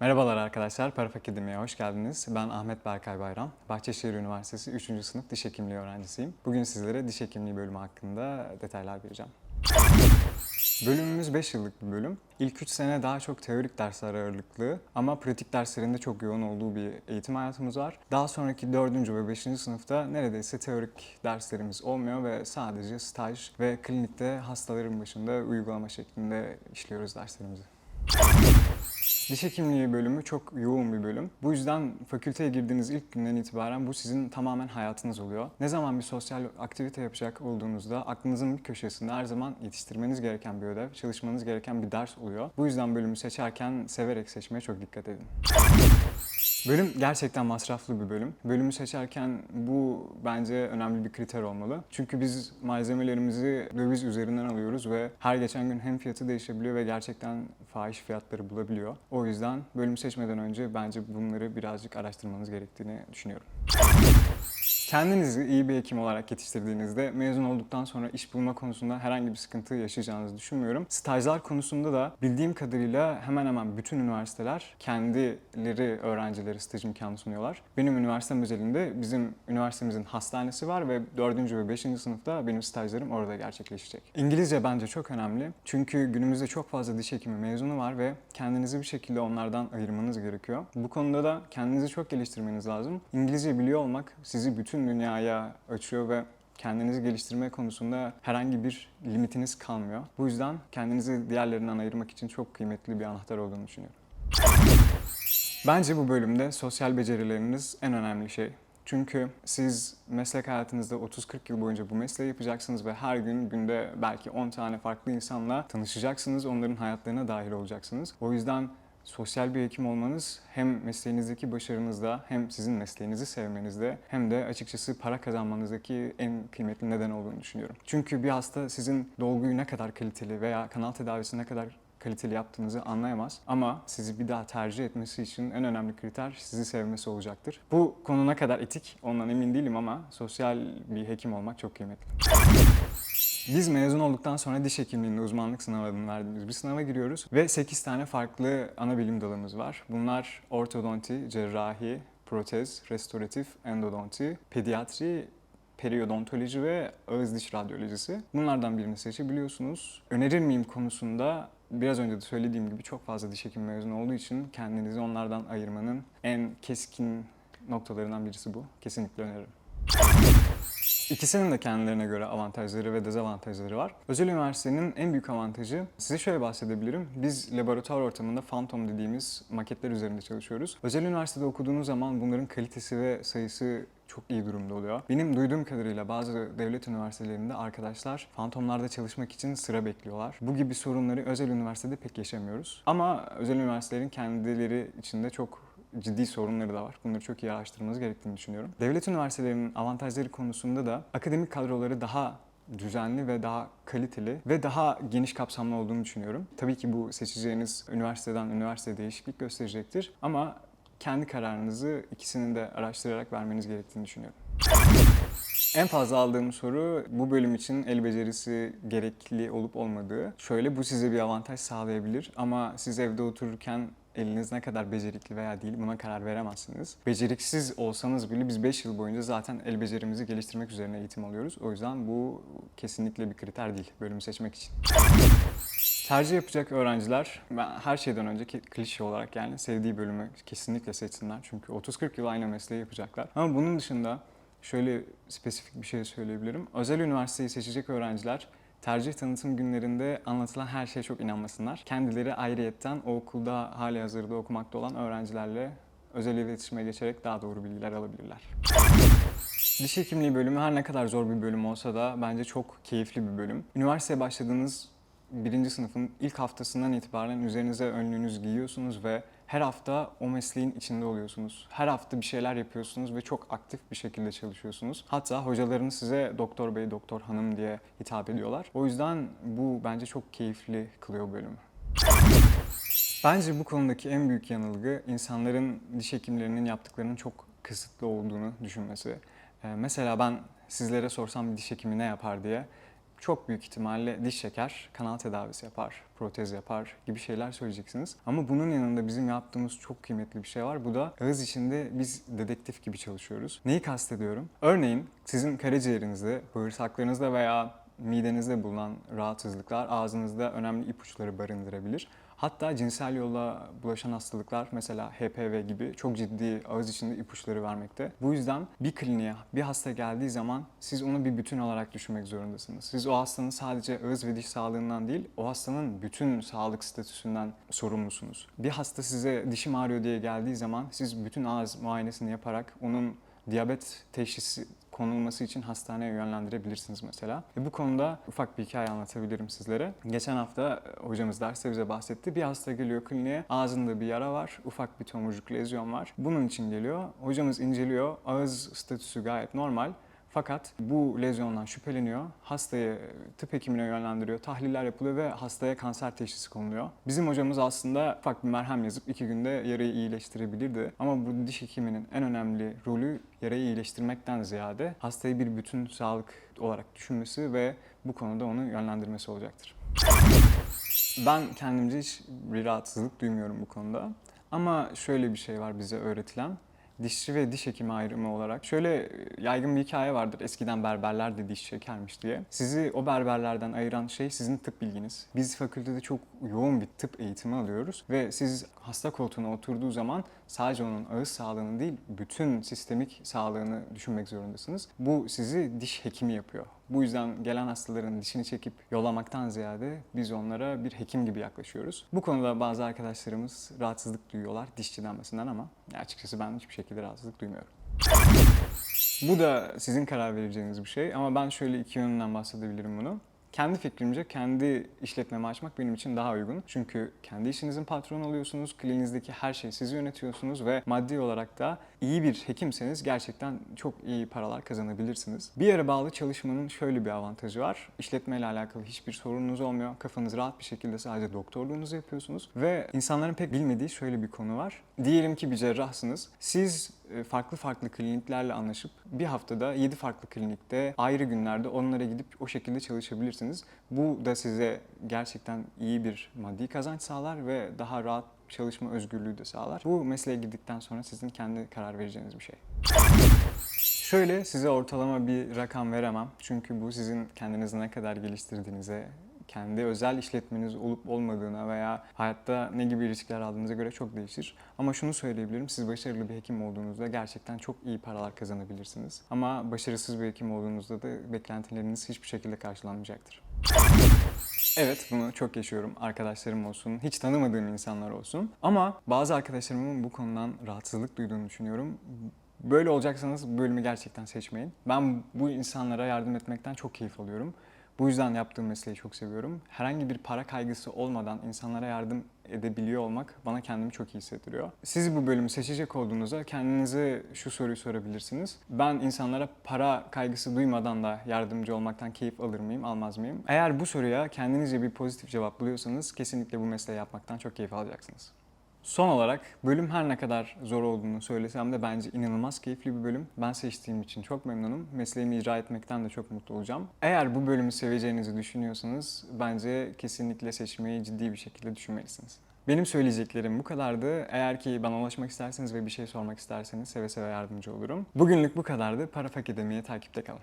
Merhabalar arkadaşlar, Paraf Akademi'ye hoş geldiniz. Ben Ahmet Berkay Bayram, Bahçeşehir Üniversitesi 3. sınıf diş hekimliği öğrencisiyim. Bugün sizlere diş hekimliği bölümü hakkında detaylar vereceğim. Bölümümüz 5 yıllık bir bölüm. İlk 3 sene daha çok teorik dersler ağırlıklı ama pratik derslerinde çok yoğun olduğu bir eğitim hayatımız var. Daha sonraki 4. ve 5. sınıfta neredeyse teorik derslerimiz olmuyor ve sadece staj ve klinikte hastaların başında uygulama şeklinde işliyoruz derslerimizi. Diş hekimliği bölümü çok yoğun bir bölüm. Bu yüzden fakülteye girdiğiniz ilk günden itibaren bu sizin tamamen hayatınız oluyor. Ne zaman bir sosyal aktivite yapacak olduğunuzda aklınızın bir köşesinde her zaman yetiştirmeniz gereken bir ödev, çalışmanız gereken bir ders oluyor. Bu yüzden bölümü seçerken severek seçmeye çok dikkat edin. Bölüm gerçekten masraflı bir bölüm. Bölümü seçerken bu bence önemli bir kriter olmalı. Çünkü biz malzemelerimizi döviz üzerinden alıyoruz ve her geçen gün hem fiyatı değişebiliyor ve gerçekten fahiş fiyatları bulabiliyor. O yüzden bölüm seçmeden önce bence bunları birazcık araştırmanız gerektiğini düşünüyorum. Kendinizi iyi bir hekim olarak yetiştirdiğinizde mezun olduktan sonra iş bulma konusunda herhangi bir sıkıntı yaşayacağınızı düşünmüyorum. Stajlar konusunda da bildiğim kadarıyla hemen hemen bütün üniversiteler kendileri öğrencileri staj imkanı sunuyorlar. Benim üniversitem özelinde bizim üniversitemizin hastanesi var ve 4. ve 5. sınıfta benim stajlarım orada gerçekleşecek. İngilizce bence çok önemli. Çünkü günümüzde çok fazla diş hekimi mezunu var ve kendinizi bir şekilde onlardan ayırmanız gerekiyor. Bu konuda da kendinizi çok geliştirmeniz lazım. İngilizce biliyor olmak sizi bütün dünyaya açıyor ve kendinizi geliştirme konusunda herhangi bir limitiniz kalmıyor. Bu yüzden kendinizi diğerlerinden ayırmak için çok kıymetli bir anahtar olduğunu düşünüyorum. Bence bu bölümde sosyal becerileriniz en önemli şey. Çünkü siz meslek hayatınızda 30-40 yıl boyunca bu mesleği yapacaksınız ve her gün günde belki 10 tane farklı insanla tanışacaksınız, onların hayatlarına dahil olacaksınız. O yüzden sosyal bir hekim olmanız hem mesleğinizdeki başarınızda hem sizin mesleğinizi sevmenizde hem de açıkçası para kazanmanızdaki en kıymetli neden olduğunu düşünüyorum. Çünkü bir hasta sizin dolguyu ne kadar kaliteli veya kanal tedavisi ne kadar kaliteli yaptığınızı anlayamaz. Ama sizi bir daha tercih etmesi için en önemli kriter sizi sevmesi olacaktır. Bu konu ne kadar etik ondan emin değilim ama sosyal bir hekim olmak çok kıymetli. Biz mezun olduktan sonra diş hekimliğinde uzmanlık sınavı adını verdiğimiz bir sınava giriyoruz ve 8 tane farklı ana bilim dalımız var. Bunlar ortodonti, cerrahi, protez, restoratif, endodonti, pediatri, periodontoloji ve ağız diş radyolojisi. Bunlardan birini seçebiliyorsunuz. Önerir miyim konusunda biraz önce de söylediğim gibi çok fazla diş hekimi mezunu olduğu için kendinizi onlardan ayırmanın en keskin noktalarından birisi bu. Kesinlikle öneririm. İkisinin de kendilerine göre avantajları ve dezavantajları var. Özel üniversitenin en büyük avantajı, size şöyle bahsedebilirim. Biz laboratuvar ortamında Phantom dediğimiz maketler üzerinde çalışıyoruz. Özel üniversitede okuduğunuz zaman bunların kalitesi ve sayısı çok iyi durumda oluyor. Benim duyduğum kadarıyla bazı devlet üniversitelerinde arkadaşlar fantomlarda çalışmak için sıra bekliyorlar. Bu gibi sorunları özel üniversitede pek yaşamıyoruz. Ama özel üniversitelerin kendileri içinde çok ciddi sorunları da var. Bunları çok iyi araştırmanız gerektiğini düşünüyorum. Devlet üniversitelerinin avantajları konusunda da akademik kadroları daha düzenli ve daha kaliteli ve daha geniş kapsamlı olduğunu düşünüyorum. Tabii ki bu seçeceğiniz üniversiteden üniversiteye değişiklik gösterecektir ama kendi kararınızı ikisini de araştırarak vermeniz gerektiğini düşünüyorum. En fazla aldığım soru bu bölüm için el becerisi gerekli olup olmadığı. Şöyle bu size bir avantaj sağlayabilir ama siz evde otururken eliniz ne kadar becerikli veya değil buna karar veremezsiniz. Beceriksiz olsanız bile biz 5 yıl boyunca zaten el becerimizi geliştirmek üzerine eğitim alıyoruz. O yüzden bu kesinlikle bir kriter değil bölümü seçmek için. Tercih yapacak öğrenciler ben her şeyden önce klişe olarak yani sevdiği bölümü kesinlikle seçsinler. Çünkü 30-40 yıl aynı mesleği yapacaklar. Ama bunun dışında şöyle spesifik bir şey söyleyebilirim. Özel üniversiteyi seçecek öğrenciler tercih tanıtım günlerinde anlatılan her şeye çok inanmasınlar. Kendileri ayrıyetten o okulda hali hazırda okumakta olan öğrencilerle özel iletişime geçerek daha doğru bilgiler alabilirler. Diş hekimliği bölümü her ne kadar zor bir bölüm olsa da bence çok keyifli bir bölüm. Üniversiteye başladığınız birinci sınıfın ilk haftasından itibaren üzerinize önlüğünüz giyiyorsunuz ve her hafta o mesleğin içinde oluyorsunuz. Her hafta bir şeyler yapıyorsunuz ve çok aktif bir şekilde çalışıyorsunuz. Hatta hocalarınız size doktor bey, doktor hanım diye hitap ediyorlar. O yüzden bu bence çok keyifli kılıyor bölümü. Bence bu konudaki en büyük yanılgı insanların diş hekimlerinin yaptıklarının çok kısıtlı olduğunu düşünmesi. Ee, mesela ben sizlere sorsam diş hekimi ne yapar diye çok büyük ihtimalle diş çeker, kanal tedavisi yapar, protez yapar gibi şeyler söyleyeceksiniz. Ama bunun yanında bizim yaptığımız çok kıymetli bir şey var. Bu da ağız içinde biz dedektif gibi çalışıyoruz. Neyi kastediyorum? Örneğin sizin karaciğerinizde, bağırsaklarınızda veya midenizde bulunan rahatsızlıklar ağzınızda önemli ipuçları barındırabilir. Hatta cinsel yolla bulaşan hastalıklar mesela HPV gibi çok ciddi ağız içinde ipuçları vermekte. Bu yüzden bir kliniğe bir hasta geldiği zaman siz onu bir bütün olarak düşünmek zorundasınız. Siz o hastanın sadece ağız ve diş sağlığından değil, o hastanın bütün sağlık statüsünden sorumlusunuz. Bir hasta size dişim ağrıyor diye geldiği zaman siz bütün ağız muayenesini yaparak onun diyabet teşhisi konulması için hastaneye yönlendirebilirsiniz mesela. E bu konuda ufak bir hikaye anlatabilirim sizlere. Geçen hafta e, hocamız derste bize bahsetti. Bir hasta geliyor kliniğe, ağzında bir yara var, ufak bir tomurcuk lezyon var. Bunun için geliyor. Hocamız inceliyor, ağız statüsü gayet normal. Fakat bu lezyondan şüpheleniyor. Hastayı tıp hekimine yönlendiriyor. Tahliller yapılıyor ve hastaya kanser teşhisi konuluyor. Bizim hocamız aslında ufak bir merhem yazıp iki günde yarayı iyileştirebilirdi. Ama bu diş hekiminin en önemli rolü yarayı iyileştirmekten ziyade hastayı bir bütün sağlık olarak düşünmesi ve bu konuda onu yönlendirmesi olacaktır. Ben kendimce hiç bir rahatsızlık duymuyorum bu konuda. Ama şöyle bir şey var bize öğretilen dişçi ve diş hekimi ayrımı olarak. Şöyle yaygın bir hikaye vardır. Eskiden berberler de diş çekermiş diye. Sizi o berberlerden ayıran şey sizin tıp bilginiz. Biz fakültede çok yoğun bir tıp eğitimi alıyoruz ve siz hasta koltuğuna oturduğu zaman sadece onun ağız sağlığını değil, bütün sistemik sağlığını düşünmek zorundasınız. Bu sizi diş hekimi yapıyor. Bu yüzden gelen hastaların dişini çekip yollamaktan ziyade biz onlara bir hekim gibi yaklaşıyoruz. Bu konuda bazı arkadaşlarımız rahatsızlık duyuyorlar dişçi denmesinden ama açıkçası ben hiçbir şekilde rahatsızlık duymuyorum. Bu da sizin karar vereceğiniz bir şey ama ben şöyle iki yönünden bahsedebilirim bunu. Kendi fikrimce kendi işletmemi açmak benim için daha uygun. Çünkü kendi işinizin patronu oluyorsunuz, kliniğinizdeki her şeyi siz yönetiyorsunuz ve maddi olarak da iyi bir hekimseniz gerçekten çok iyi paralar kazanabilirsiniz. Bir yere bağlı çalışmanın şöyle bir avantajı var. İşletmeyle alakalı hiçbir sorununuz olmuyor. Kafanız rahat bir şekilde sadece doktorluğunuzu yapıyorsunuz ve insanların pek bilmediği şöyle bir konu var. Diyelim ki bir cerrahsınız. Siz farklı farklı kliniklerle anlaşıp bir haftada 7 farklı klinikte ayrı günlerde onlara gidip o şekilde çalışabilirsiniz. Bu da size gerçekten iyi bir maddi kazanç sağlar ve daha rahat çalışma özgürlüğü de sağlar. Bu mesleğe girdikten sonra sizin kendi karar vereceğiniz bir şey. Şöyle size ortalama bir rakam veremem. Çünkü bu sizin kendinizi ne kadar geliştirdiğinize, kendi özel işletmeniz olup olmadığına veya hayatta ne gibi riskler aldığınıza göre çok değişir. Ama şunu söyleyebilirim, siz başarılı bir hekim olduğunuzda gerçekten çok iyi paralar kazanabilirsiniz. Ama başarısız bir hekim olduğunuzda da beklentileriniz hiçbir şekilde karşılanmayacaktır. Evet bunu çok yaşıyorum. Arkadaşlarım olsun, hiç tanımadığım insanlar olsun. Ama bazı arkadaşlarımın bu konudan rahatsızlık duyduğunu düşünüyorum. Böyle olacaksanız bölümü gerçekten seçmeyin. Ben bu insanlara yardım etmekten çok keyif alıyorum. Bu yüzden yaptığım mesleği çok seviyorum. Herhangi bir para kaygısı olmadan insanlara yardım edebiliyor olmak bana kendimi çok iyi hissettiriyor. Siz bu bölümü seçecek olduğunuzda kendinize şu soruyu sorabilirsiniz. Ben insanlara para kaygısı duymadan da yardımcı olmaktan keyif alır mıyım, almaz mıyım? Eğer bu soruya kendinizce bir pozitif cevap buluyorsanız kesinlikle bu mesleği yapmaktan çok keyif alacaksınız. Son olarak bölüm her ne kadar zor olduğunu söylesem de bence inanılmaz keyifli bir bölüm. Ben seçtiğim için çok memnunum. Mesleğimi icra etmekten de çok mutlu olacağım. Eğer bu bölümü seveceğinizi düşünüyorsanız bence kesinlikle seçmeyi ciddi bir şekilde düşünmelisiniz. Benim söyleyeceklerim bu kadardı. Eğer ki bana ulaşmak isterseniz ve bir şey sormak isterseniz seve seve yardımcı olurum. Bugünlük bu kadardı. Paraf Akademi'ye takipte kalın.